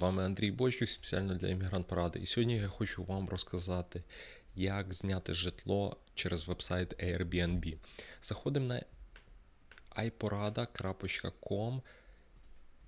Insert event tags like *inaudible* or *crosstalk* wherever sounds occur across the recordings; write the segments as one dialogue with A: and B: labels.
A: вами Андрій Бойчук, спеціально для іммігрант Поради. І сьогодні я хочу вам розказати, як зняти житло через вебсайт Airbnb. Заходимо на iporada.com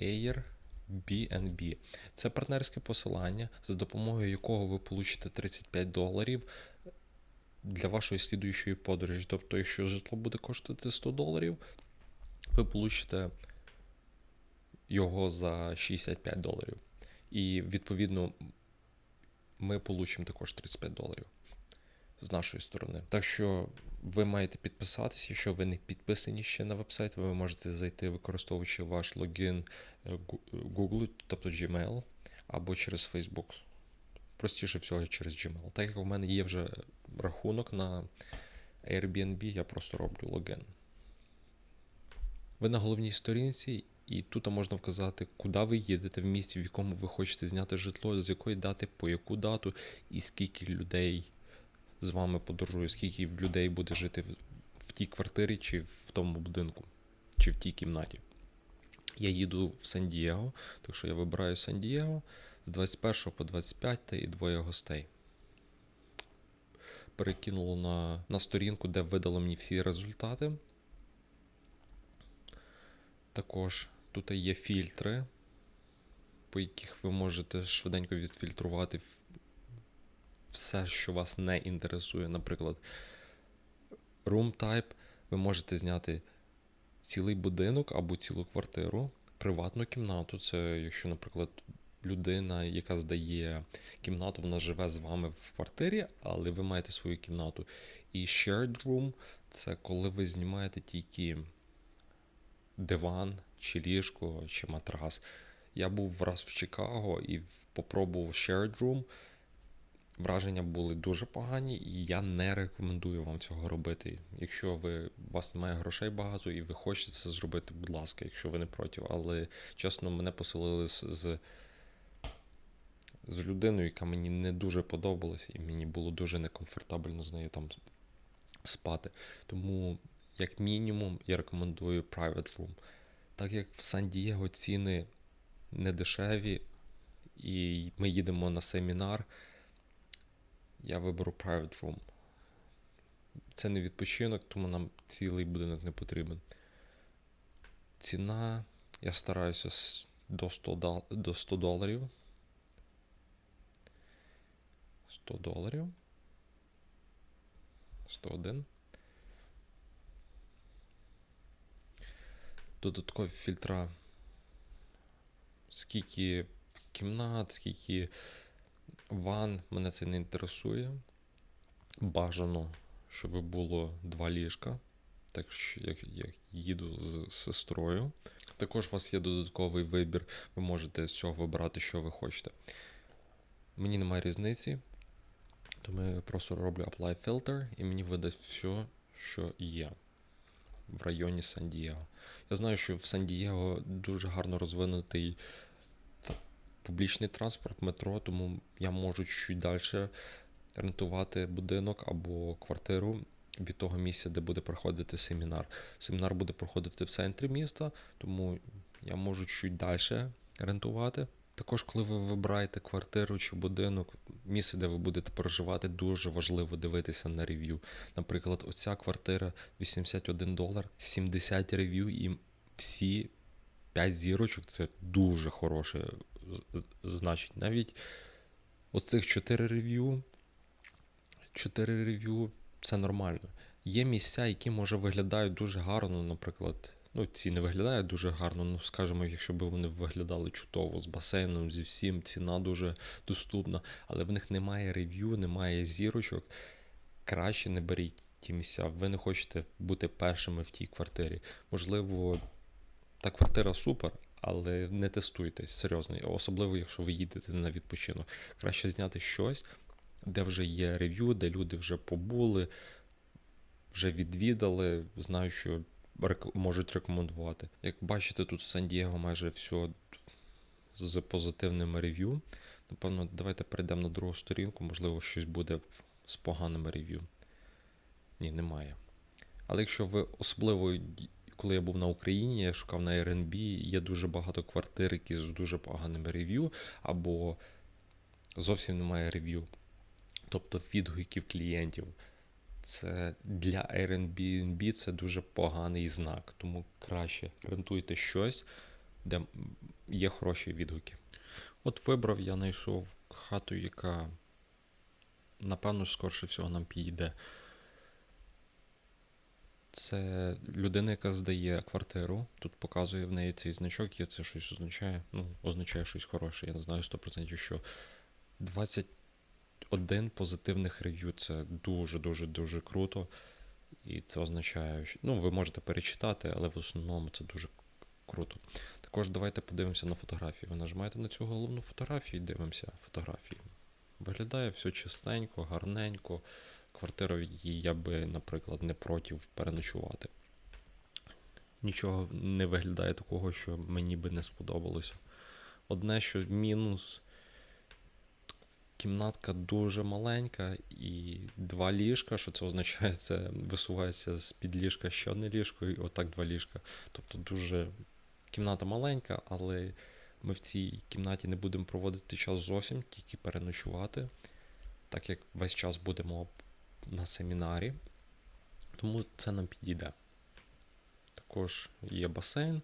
A: Airbnb. Це партнерське посилання, за допомогою якого ви получите 35 доларів для вашої слідуючої подорожі. Тобто, якщо житло буде коштувати 100 доларів, ви получите його за 65 доларів. І відповідно ми получимо також 35 доларів з нашої сторони. Так що ви маєте підписатися, якщо ви не підписані ще на вебсайт, ви можете зайти, використовуючи ваш логін е, Google, тобто Gmail, або через Facebook. Простіше всього через Gmail. Так як у мене є вже рахунок на Airbnb, я просто роблю логін. Ви на головній сторінці, і тут можна вказати, куди ви їдете в місті, в якому ви хочете зняти житло, з якої дати, по яку дату, і скільки людей з вами подорожує, скільки людей буде жити в, тій квартирі, чи в тому будинку, чи в тій кімнаті. Я їду в Сан-Дієго, так що я вибираю Сан-Дієго з 21 по 25 і двоє гостей. Перекинуло на, на сторінку, де видало мені всі результати. Також тут є фільтри, по яких ви можете швиденько відфільтрувати все, що вас не інтересує. Наприклад, room type ви можете зняти цілий будинок або цілу квартиру, приватну кімнату. Це якщо, наприклад, людина, яка здає кімнату, вона живе з вами в квартирі, але ви маєте свою кімнату. І shared room це коли ви знімаєте тільки диван, чи ліжко, чи матрас. Я був раз в Чикаго і попробував shared room. Враження були дуже погані, і я не рекомендую вам цього робити. Якщо ви у вас немає грошей багато і ви хочете це зробити, будь ласка, якщо ви не проти. Але чесно, мене поселили з, з, з людиною, яка мені не дуже подобалась, і мені було дуже некомфортабельно з нею там спати. Тому, як мінімум, я рекомендую private room. Так як в Сан-Дієго ціни не дешеві, і ми їдемо на семінар, я виберу private room. Це не відпочинок, тому нам цілий будинок не потрібен. Ціна, я стараюся до 100, до 100 доларів. 100 доларів. 101. Додаткові фільтра. Скільки кімнат, скільки ван, мене це не інтересує. Бажано, щоб було два ліжка, так що як, як їду з сестрою. Також у вас є додатковий вибір, ви можете з цього вибирати, що ви хочете. Мені немає різниці, тому я просто роблю Apply Filter і мені видасть все, що є в районі Сан-Дієго. Я знаю, що в Сан-Дієго дуже гарно розвинутий публічний транспорт, метро, тому я можу чуть далі рентувати будинок або квартиру від того місця, де буде проходити семінар. Семінар буде проходити в центрі міста, тому я можу чуть далі рентувати. Також, коли ви вибираєте квартиру чи будинок, місце, де ви будете проживати, дуже важливо дивитися на рев'ю. Наприклад, оця квартира 81 долар, 70 рев'ю, і всі 5 зірочок це дуже хороше значить. Навіть оцих 4 рев'ю, 4 рев'ю це нормально. Є місця, які може виглядають дуже гарно, наприклад. Ну, ці не виглядають дуже гарно, ну скажімо, якщо б вони виглядали чудово з басейном, зі всім, ціна дуже доступна, але в них немає рев'ю, немає зірочок. Краще не беріть ті місця. Ви не хочете бути першими в тій квартирі. Можливо, та квартира супер, але не тестуйтесь серйозно, особливо якщо ви їдете на відпочинок. Краще зняти щось, де вже є рев'ю, де люди вже побули, вже відвідали, знають, що можуть рекомендувати. Як бачите, тут в Сан-Дієго майже все з позитивними рев'ю. Напевно, давайте перейдемо на другу сторінку, можливо, щось буде з поганими рев'ю. Ні, немає. Але якщо ви особливо, коли я був на Україні, я шукав на Airbnb, є дуже багато квартир, які з дуже поганими рев'ю, або зовсім немає рев'ю. Тобто відгуків клієнтів. Це для Airbnb це дуже поганий знак, тому краще рентуйте щось, де є хороші відгуки. От вибрав, я знайшов хату, яка, напевно, скорше всього нам підійде. Це людина, яка здає квартиру. Тут показує в неї цей значок, є це щось означає. Ну, означає щось хороше. Я не знаю 100% що 21 позитивних рев'ю це дуже-дуже дуже круто. І це означає, що ну, ви можете перечитати, але в основному це дуже круто. Також давайте подивимося на фотографії. Ви нажимаєте на цю головну фотографію і дивимося фотографії. Виглядає все чистенько, гарненько. Квартира, в я би, наприклад, не проти переночувати. Нічого не виглядає такого, що мені би не сподобалося. Одне, що мінус. Кімнатка дуже маленька і два ліжка. Що це означає? Це висувається з-під ліжка ще одне ліжко, і отак два ліжка. Тобто дуже кімната маленька, але ми в цій кімнаті не будемо проводити час зовсім, тільки переночувати, так як весь час будемо на семінарі. Тому це нам підійде. Також є басейн,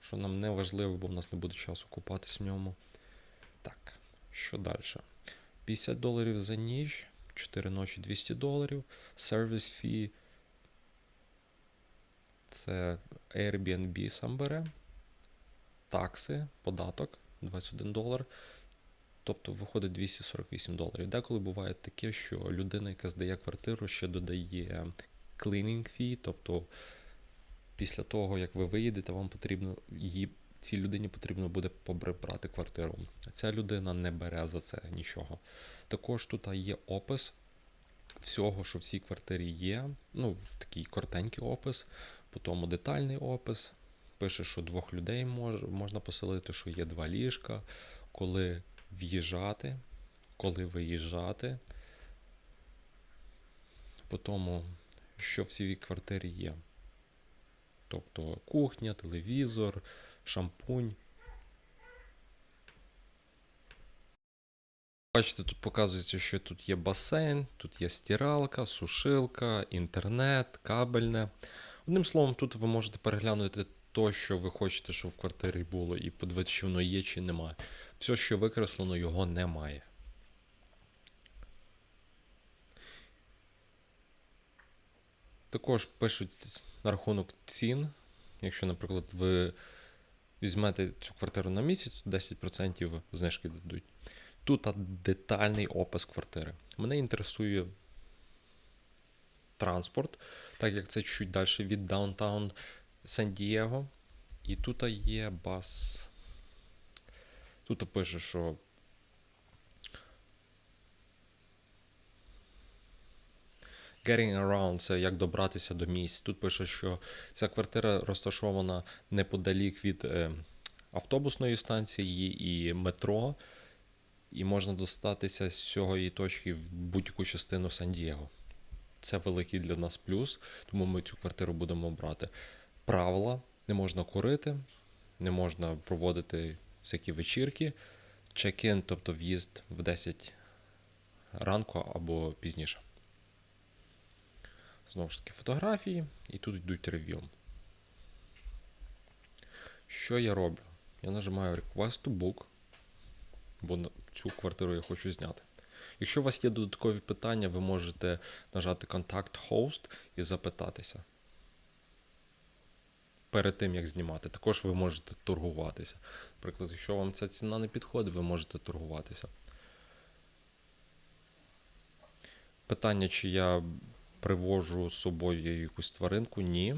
A: що нам не важливо, бо в нас не буде часу купатись в ньому. Так, що далі? 50 доларів за ніч, 4 ночі 200 доларів. Сервіс фі. Це Airbnb сам бере. Такси, податок 21 долар. Тобто виходить 248 доларів. Деколи буває таке, що людина, яка здає квартиру, ще додає cleaning fee, тобто після того, як ви виїдете, вам потрібно її. Цій людині потрібно буде побрати квартиру. Ця людина не бере за це нічого. Також тут є опис всього, що в цій квартирі є. Ну, такий коротенький опис, потім детальний опис. Пише, що двох людей мож, можна поселити, що є два ліжка, коли в'їжджати, коли виїжджати. По тому, що в цій квартирі є. Тобто кухня, телевізор, шампунь. Бачите, тут показується, що тут є басейн, тут є стиралка, сушилка, інтернет, кабельне. Одним словом, тут ви можете переглянути то, що ви хочете, щоб в квартирі було, і подивитися, чи воно є, чи немає. Все, що викреслено, його немає. Також пишуть на рахунок цін. Якщо, наприклад, ви візьмете цю квартиру на місяць, 10% знижки дадуть. Тут детальний опис квартири. Мене інтересує транспорт, так як це чуть далі від даунтаун Сан-Дієго. І тут є бас. Тут пише, що Getting around це як добратися до місць. Тут пише, що ця квартира розташована неподалік від е, автобусної станції і метро, і можна достатися з її точки в будь-яку частину Сан-Дієго. Це великий для нас плюс, тому ми цю квартиру будемо брати. Правила: не можна курити, не можна проводити всякі вечірки, чек-ін, тобто в'їзд в 10 ранку або пізніше. Знову ж таки, фотографії, і тут йдуть рев'ю. Що я роблю? Я нажимаю Request to Book, бо цю квартиру я хочу зняти. Якщо у вас є додаткові питання, ви можете нажати Contact Host і запитатися. Перед тим, як знімати. Також ви можете торгуватися. Наприклад, якщо вам ця ціна не підходить, ви можете торгуватися. Питання, чи я привожу з собою якусь тваринку? Ні.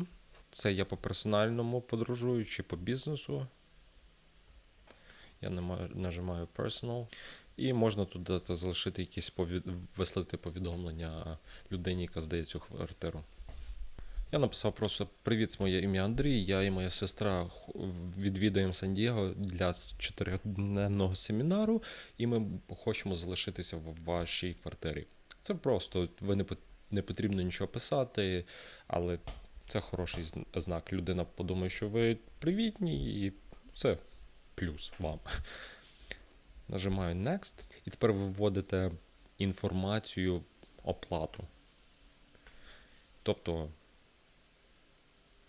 A: Це я по персональному подорожую чи по бізнесу. Я нажимаю Personal. І можна тут залишити якісь повід... вислати повідомлення людині, яка здає цю квартиру. Я написав просто Привіт, моє ім'я Андрій. Я і моя сестра відвідаємо Сан-Дієго для чотириденного семінару, і ми хочемо залишитися в вашій квартирі. Це просто ви не, не потрібно нічого писати, але Це хороший знак. Людина подумає, що ви привітні, і це плюс вам. *laughs* Нажимаю Next, і тепер ви вводите інформацію оплату. Тобто,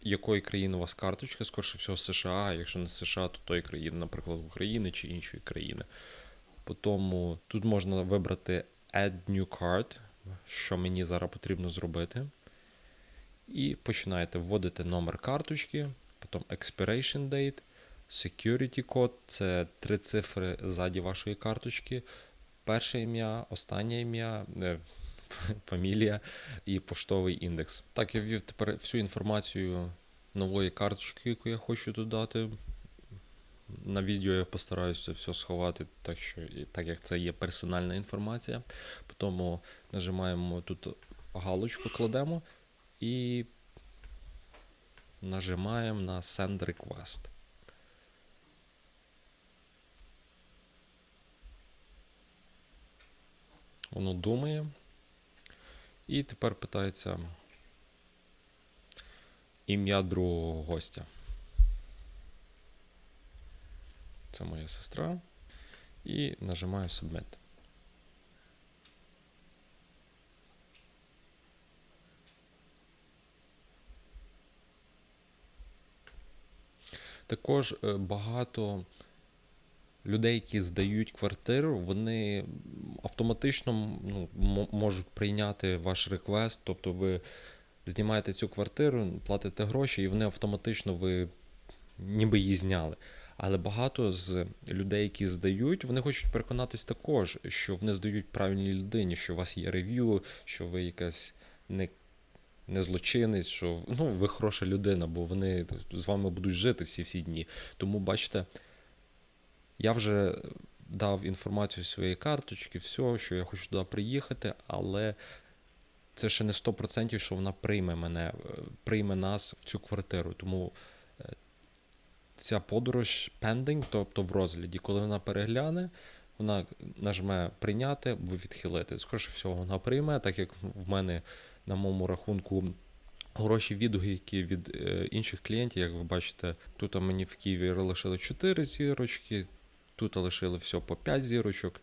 A: якої країни у вас карточка, скоріше всього, США, якщо не США, то тої країни, наприклад, України чи іншої країни. Потім тут можна вибрати Add New Card, що мені зараз потрібно зробити. І починаєте вводити номер карточки, потім Expiration Date, Security Code це три цифри ззаді вашої карточки, перше ім'я, останнє ім'я, е, *laughs* фамілія і поштовий індекс. Так, я ввів тепер всю інформацію нової карточки, яку я хочу додати. На відео я постараюся все сховати, так, що, так як це є персональна інформація. Потім нажимаємо тут галочку, кладемо і нажимаємо на Send Request. Воно думає. І тепер питається ім'я другого гостя. Це моя сестра. І нажимаю Submit. Також е, багато людей, які здають квартиру, вони автоматично ну, можуть прийняти ваш реквест, тобто ви знімаєте цю квартиру, платите гроші, і вони автоматично ви ніби її зняли. Але багато з людей, які здають, вони хочуть переконатись також, що вони здають правильній людині, що у вас є рев'ю, що ви якась не, не злочинець, що ну, ви хороша людина, бо вони з вами будуть жити ці всі дні. Тому бачите, я вже дав інформацію своєї карточки, все, що я хочу туди приїхати, але це ще не 100%, що вона прийме мене, е, прийме нас в цю квартиру. Тому ця подорож pending, тобто в розгляді, коли вона перегляне, вона нажме прийняти або відхилити. Скоріше всього, вона прийме, так як в мене на моєму рахунку гроші відгуки від е, інших клієнтів, як ви бачите, тут мені в Києві лишили 4 зірочки, тут лишили все по 5 зірочок.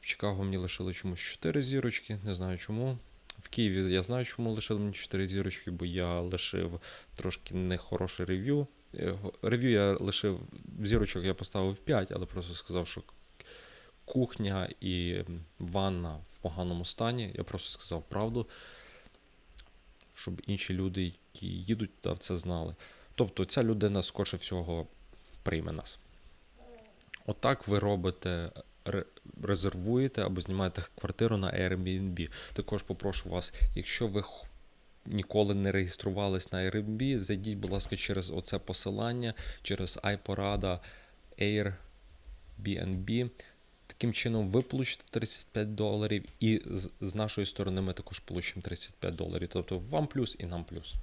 A: В Чикаго мені лишили чомусь 4 зірочки, не знаю чому. В Києві я знаю, чому лишили мені 4 зірочки, бо я лишив трошки нехороше рев'ю. Рев'ю я лишив зірочок, я поставив 5, але просто сказав, що кухня і ванна в поганому стані. Я просто сказав правду, щоб інші люди, які їдуть туди, це знали. Тобто ця людина скорше всього прийме нас. Отак ви робите, резервуєте або знімаєте квартиру на Airbnb. Також попрошу вас, якщо ви ніколи не реєструвались на Airbnb, зайдіть, будь ласка, через оце посилання, через iPorada Airbnb. Таким чином, ви получите 35 доларів, і з, з нашої сторони ми також получимо 35 доларів. Тобто вам плюс і нам плюс.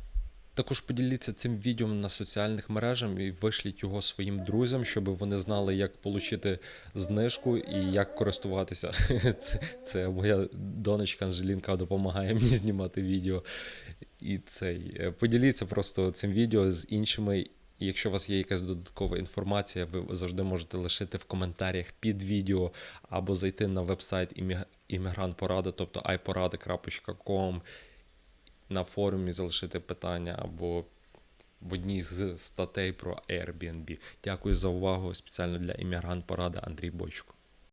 A: Також поділіться цим відео на соціальних мережах і вишліть його своїм друзям, щоб вони знали, як отримати знижку і як користуватися. *laughs* Це, це моя донечка Анжелінка допомагає мені знімати відео. І цей е, поділіться просто цим відео з іншими. Якщо у вас є якась додаткова інформація, ви завжди можете лишити в коментарях під відео або зайти на вебсайт іммігрантпорада, тобто iporada.com, на форумі залишити питання або в одній з статей про Airbnb. Дякую за увагу спеціально для іммігрант Порада Андрій Бойчук.